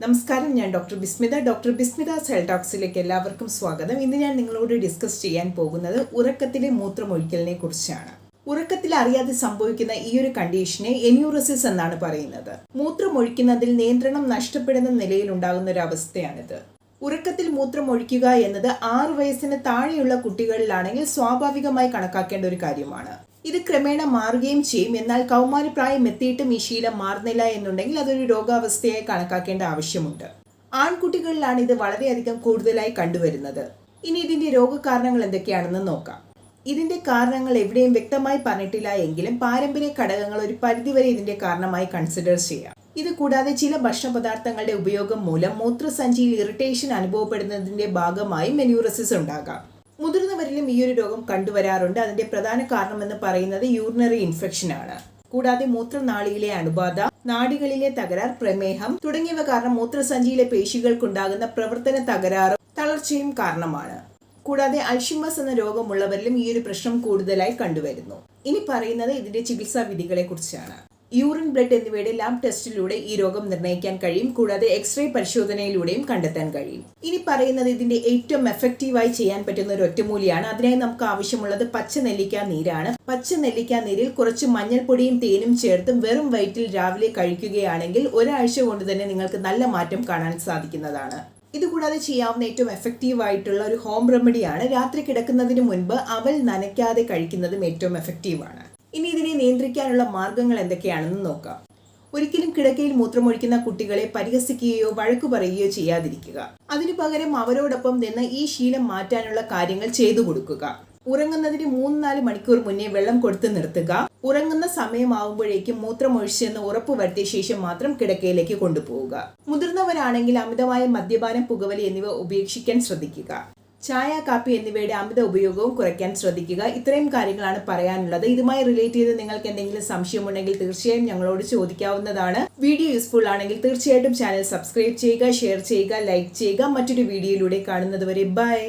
നമസ്കാരം ഞാൻ doctor Bismitha. Doctor Bismitha health ടോക്സിലേക്ക് എല്ലാവർക്കും സ്വാഗതം. ഇന്ന് ഞാൻ നിങ്ങളോട് ഡിസ്കസ് ചെയ്യാൻ പോകുന്നത് ഉറക്കത്തിലെ മൂത്രമൊഴിക്കലിനെ കുറിച്ചാണ്. ഉറക്കത്തിൽ അറിയാതെ സംഭവിക്കുന്ന ഈ ഒരു കണ്ടീഷനെ എനിയൂറസിസ് എന്നാണ് പറയുന്നത്. മൂത്രമൊഴിക്കുന്നതിൽ നിയന്ത്രണം നഷ്ടപ്പെടുന്ന നിലയിൽ ഉണ്ടാകുന്ന ഒരു അവസ്ഥയാണിത്. ഉറക്കത്തിൽ മൂത്രമൊഴിക്കുക എന്നത് ആറു വയസ്സിന് താഴെയുള്ള കുട്ടികളിലാണെങ്കിൽ സ്വാഭാവികമായി കണക്കാക്കേണ്ട ഒരു കാര്യമാണ്. ഇത് ക്രമേണ മാറുകയും ചെയ്യും. എന്നാൽ കൗമാരപ്രായം എത്തിയിട്ടും ഈ ശീലം മാറുന്നില്ല എന്നുണ്ടെങ്കിൽ അതൊരു രോഗാവസ്ഥയായി കണക്കാക്കേണ്ട ആവശ്യമുണ്ട്. ആൺകുട്ടികളിലാണ് ഇത് വളരെയധികം കൂടുതലായി കണ്ടുവരുന്നത്. ഇനി ഇതിന്റെ രോഗകാരണങ്ങൾ എന്തൊക്കെയാണെന്ന് നോക്കാം. ഇതിന്റെ കാരണങ്ങൾ എവിടെയും വ്യക്തമായി പറഞ്ഞിട്ടില്ല എങ്കിലും പാരമ്പര്യ ഘടകങ്ങൾ ഒരു പരിധിവരെ ഇതിന്റെ കാരണമായി കൺസിഡർ ചെയ്യാം. ഇത് കൂടാതെ ചില ഭക്ഷണ പദാർത്ഥങ്ങളുടെ ഉപയോഗം മൂലം മൂത്രസഞ്ചിയിൽ ഇറിറ്റേഷൻ അനുഭവപ്പെടുന്നതിന്റെ ഭാഗമായി മെന്യൂറസിസ് ഉണ്ടാകാം. മുതിർന്നവരിലും ഈ ഒരു രോഗം കണ്ടുവരാറുണ്ട്. അതിന്റെ പ്രധാന കാരണമെന്ന് പറയുന്നത് യൂറിനറി ഇൻഫെക്ഷൻ ആണ്. കൂടാതെ മൂത്രനാളിയിലെ അണുബാധ നാടികളിലെ തകരാർ പ്രമേഹം തുടങ്ങിയവ കാരണം മൂത്രസഞ്ചിയിലെ പേശികൾക്കുണ്ടാകുന്ന പ്രവർത്തന തകരാറും തളർച്ചയും കാരണമാണ്. കൂടാതെ അൽഷിമസ് എന്ന രോഗമുള്ളവരിലും ഈ ഒരു പ്രശ്നം കൂടുതലായി കണ്ടുവരുന്നു. ഇനി പറയുന്നത് ഇതിന്റെ ചികിത്സാ വിധികളെ കുറിച്ചാണ് യൂറിൻ ബ്ലഡ് എന്നിവയുടെ ലാബ് ടെസ്റ്റിലൂടെ ഈ രോഗം നിർണയിക്കാൻ കഴിയും കൂടാതെ എക്സ്റേ പരിശോധനയിലൂടെയും കണ്ടെത്താൻ കഴിയും. ഇനി പറയുന്നത് ഇതിന്റെ ഏറ്റവും എഫക്റ്റീവായി ചെയ്യാൻ പറ്റുന്ന ഒരു ഒറ്റമൂലിയാണ്. അതിനായി നമുക്ക് ആവശ്യമുള്ളത് പച്ച നെല്ലിക്ക നീരാണ്. പച്ച നെല്ലിക്ക നീരിൽ കുറച്ച് മഞ്ഞൾപ്പൊടിയും തേനും ചേർത്ത് വെറും വയറ്റിൽ രാവിലെ കഴിക്കുകയാണെങ്കിൽ ഒരാഴ്ച കൊണ്ട് തന്നെ നിങ്ങൾക്ക് നല്ല മാറ്റം കാണാൻ സാധിക്കുന്നതാണ്. ഇതുകൂടാതെ ചെയ്യാവുന്ന ഏറ്റവും എഫക്റ്റീവ് ആയിട്ടുള്ള ഒരു ഹോം റെമഡിയാണ് രാത്രി കിടക്കുന്നതിന് മുൻപ് അവൽ നനയ്ക്കാതെ കഴിക്കുന്നതും ഏറ്റവും എഫക്റ്റീവാണ് നിയന്ത്രിക്കാനുള്ള മാർഗങ്ങൾ എന്തൊക്കെയാണെന്ന് നോക്കാം. ഒരിക്കലും കിടക്കയിൽ മൂത്രമൊഴിക്കുന്ന കുട്ടികളെ പരിഹസിക്കുകയോ വഴക്കു പറയുകയോ ചെയ്യാതിരിക്കുക. അതിനു പകരം അവരോടൊപ്പം നിന്ന് ഈ ശീലം മാറ്റാനുള്ള കാര്യങ്ങൾ ചെയ്തു കൊടുക്കുക. ഉറങ്ങുന്നതിന് മൂന്ന് നാല് മണിക്കൂർ മുന്നേ വെള്ളം കൊടുത്ത് നിർത്തുക. ഉറങ്ങുന്ന സമയമാവുമ്പോഴേക്കും മൂത്രമൊഴിച്ചെന്ന് ഉറപ്പ് വരുത്തിയ ശേഷം മാത്രം കിടക്കയിലേക്ക് കൊണ്ടുപോവുക. മുതിർന്നവരാണെങ്കിൽ അമിതമായ മദ്യപാനം പുകവലി എന്നിവ ഉപേക്ഷിക്കാൻ ശ്രദ്ധിക്കുക. ചായ കാപ്പി എന്നിവയുടെ അമിത ഉപയോഗവും കുറയ്ക്കാൻ ശ്രദ്ധിക്കുക. ഇത്രയും കാര്യങ്ങളാണ് പറയാനുള്ളത്. ഇതുമായി റിലേറ്റ് ചെയ്ത് നിങ്ങൾക്ക് എന്തെങ്കിലും സംശയമുണ്ടെങ്കിൽ തീർച്ചയായും ഞങ്ങളോട് ചോദിക്കാവുന്നതാണ്. വീഡിയോ യൂസ്ഫുൾ ആണെങ്കിൽ തീർച്ചയായിട്ടും ചാനൽ സബ്സ്ക്രൈബ് ചെയ്യുക ഷെയർ ചെയ്യുക ലൈക്ക് ചെയ്യുക. മറ്റൊരു വീഡിയോയിലൂടെ കാണുന്നതുവരെ ബൈ.